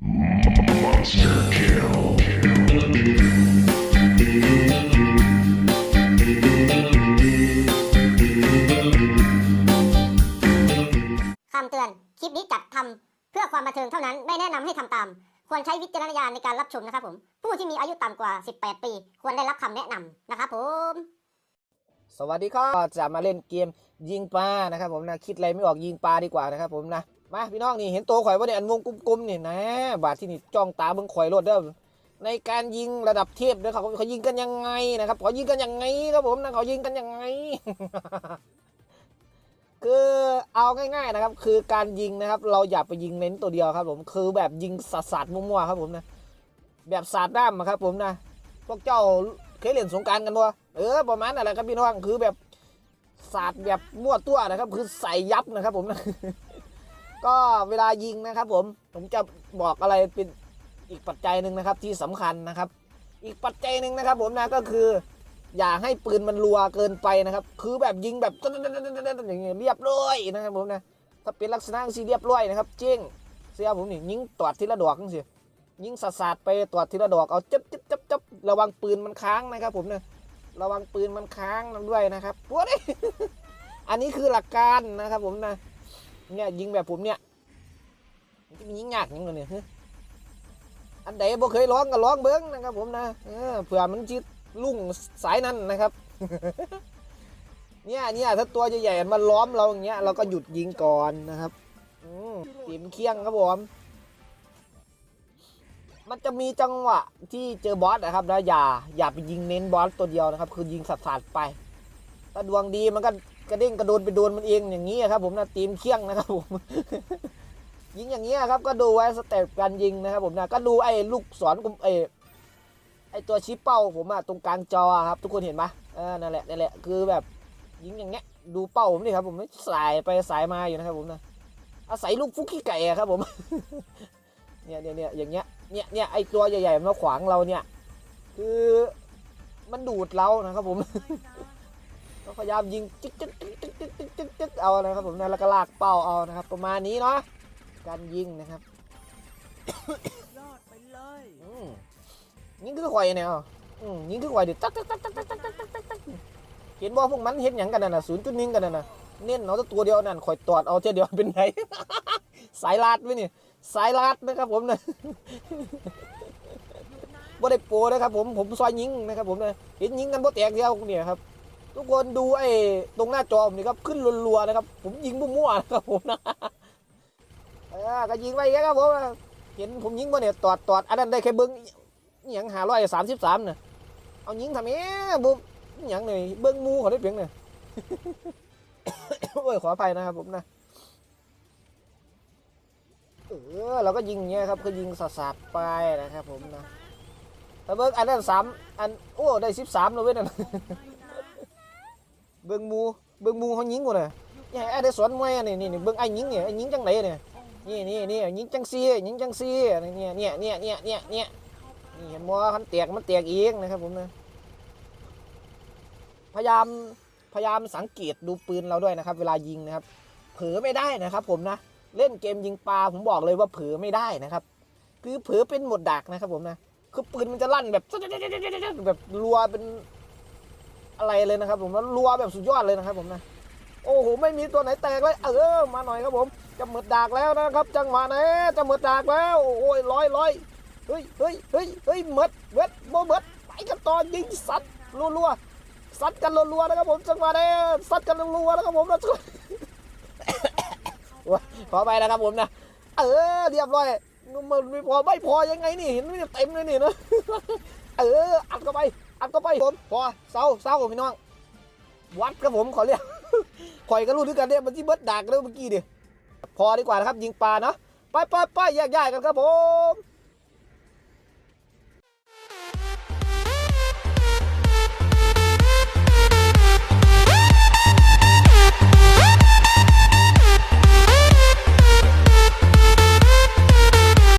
Monster kill. คำเตือน คลิปนี้จัดทำเพื่อความบันเทิงเท่านั้น ไม่แนะนำให้ทำตาม ควรใช้วิจารณญาณในการรับชมนะครับผม ผู้ที่มีอายุต่ำกว่า 18 ปี ควรได้รับคำแนะนำนะครับผม สวัสดีครับ จะมาเล่นเกมยิงปลานะครับผมนะ คิดอะไรไม่ออกยิงปลาดีกว่านะครับผมนะ มาพี่น้องนี่เห็นตัวข่อยว่าเนี่ยอันวงกลมๆนี่นะ บาดที่นี่จ้องตาเบิ่งข่อยรถเด้อในการยิงระดับเทพเด้อเขาเขายิงกันยังไงนะครับเขายิงกันยังไงครับผมนะเขายิงกันยังไง คือเอาง่ายๆนะครับ คือการยิงนะครับ เราอย่าไปยิงเน้นตัวเดียวครับ ผมคือแบบยิงสัดๆมั่วๆครับผมนะแบบสาดน้ำอะครับ ผมนะพวกเจ้าเคยเล่นสงการกันวะเออประมาณนั่นแหละครับพี่น้องคือแบบสาดแบบมั่วตัวนะครับ คือใส่ยับนะครับ ผมนะ ก็เวลายิงนะครับผมผมจะบอกอะไรเป็นอีกปัจจัยหนึ่งนะครับที่สำคัญนะครับ อีกปัจจัยหนึ่งนะครับ ผมนะก็คือ อย่าให้ปืนมันรัวเกินไปนะครับ คือแบบยิงแบบอย่างเงี้ยเรียบร้อยนะครับผมนะถ้าเป็นลักษณะสีเรียบร้อยนะครับเจ้งเสียผมนี่ยิงตอดทีละดอกจังสิยิงสาดไปตอดทีละดอกเอาจับจับจับจับระวังปืนมันค้างนะครับ ผมนะระวังปืนมันค้างด้วยนะครับพวกนี้อันนี้คือหลักการนะครับผมนะ เนี่ยยิงแบบผมเนี่ยมันจะมียิงยากยิงเลยเนี่ยฮะอันใดบ่เคยร้องก็ร้องเบิ้งนะครับ ผมนะเผื่อมันจิตลุ่งสายนั้นนะครับเนี่ยเนี่ยถ้าตัวใหญ่ๆมันล้อมเราอย่างเงี้ยเราก็หยุดยิงก่อนนะครับอตีมเคียงครับผมมันจะมีจังหวะที่เจอบอสนะครับนะอย่าอย่าไปยิงเน้นบอสตัวเดียวนะครับ คือยิงสัดๆไป ถ้าดวงดีมันก็ กระเด้งกระโดนไปโดนมันเองอย่างนี้ครับ ผมนะตีมเคียงนะครับผมยิงอย่างนี้ครับ ก็ดูไว้สเต็ปการยิงนะครับ ผมนะก็ดูไอ้ลูกศรกลมไอ้ไอ้ตัวชี้เป้าผมอะตรงกลางจอครับ ทุกคนเห็นปะเออนั่นแหละนั่นแหละคือแบบยิงอย่างเงี้ยดูเป้าผมนี่ครับ ผมไม่สายไปสายมาอยู่นะครับ ผมนะอาศัยลูกฟุกขี้ไก่ครับ ผมเนี่ยเนี่ยเนี่ยอย่างเงี้ยเนี่ยเนี่ยไอตัวใหญ่ๆมันมาขวางเราเนี่ย คือมันดูดเรานะครับผม ก็พยายามยิงจิ๊กจิ๊กจิ๊กจิ๊กจิ๊กจิ๊กจิ๊กจิ๊กเอานะครับผมนะแล้วก็ลากเป้าเอานะครับ ประมาณนี้เนาะการยิงนะครับยอดไปเลยอืมยิงคือข่อยเนี่ยอะอืมยิงคือข่อยเดี๋ยวตักตักตักตักตักตักตักตักตักตักเห็นว่าพวกมันเห็นหยังกันน่ะศูนย์จุดหนึ่งกันน่ะเน้นเอาแต่ตัวเดียวนั่นข่อยตอดเอาเท่เดียวเป็นไงสายลาดไว้นี่สายลาดนะครับผมนะบ่ได้โปนะครับผมผมซอยยิงนะครับผมนะเห็นยิงกันบ่แตกเดียวเนี่ยครับ ทุกคนดูไอ้ตรงหน้าจอผมนี่ครับขึ้นรัวๆนะครับ ผมยิงมั่วๆนะครับผมนะเออก็ยิงไปอย่างครับผมเห็นผมยิงบ่เนี่ยตอดตอดอันนั้นได้แค่เบิ้งอหย่างหาร้อยสามสิบสามเนี่ยเอายิงทำเอ๊ะบุอหย่างเนี่ยเบิ้งมูเขาได้เพียงเนี่ยโอ้ยขออภัยนะครับผมนะเออเราก็ยิงอย่างเงี้ยครับก็ยิงสาดๆไปนะครับผมนะแต่เบิ้งอันนั้นสามอันโอ้ได้สิบสามเลยเว้ยนั่น เบิ้งมูเบิ้งมูเขายิงกูเลยเนี่ยไอ้ได้สอนมวยนี่นี่นี่เบิ้งไอ้ยิงเนี่ยไอ้ยิงจังไหนเนี่ยนี่นี่นี่ยิงจังซียิงจังซีเนี่ยเนี่ยเนี่ยเนี่ยเนี่ยเนี่ยนี่เห็นมัวคันเตียกมันเตียกอีกนะครับผมนะพยายามพยายามสังเกตดูปืนเราด้วยนะครับ เวลายิงนะครับ เผลอไม่ได้นะครับ ผมนะเล่นเกมยิงปลาผมบอกเลยว่าเผลอไม่ได้นะครับ คือเผลอเป็นหมดดักนะครับผมนะคือปืนมันจะลั่นแบบแบบรัวเป็น อะไรเลยนะครับ ผมแล้วรัวแบบสุดยอดเลยนะครับผมนะโอ้โหไม่มีตัวไหนแตกเลยเออมาหน่อยครับผมจะหมดดากแล้วนะครับ จังหวะนี้จะหมดดากแล้วโอ้ยร้อยร้อยเฮ้ยเฮ้ยเฮ้ยเฮ้ยหมดเวดโมหมดไปกันต่อยิงสัตว์รัวๆสัตว์กันรัวๆนะครับผมจังหวะนี้สัตว์กันรัวๆนะครับผมนะขอไปนะครับผมนะเออเรียบร้อยมันไม่พอไม่พอยังไงนี่เห็นไม่เต็มเลยนี่นะเอออั ดเข้าไปอัดเข้าไปผมพอเศร้าเศร้าผมพี่น้อง วัดครับผมขอเรียกข่อยก็รู้ด้วยกันเนี่ยมันที่เบิดดากแล้วเมื่อกี้ดิพอดีกว่านะครับยิงปลาเนาะไปไปไปแยกย้ายกันครับผม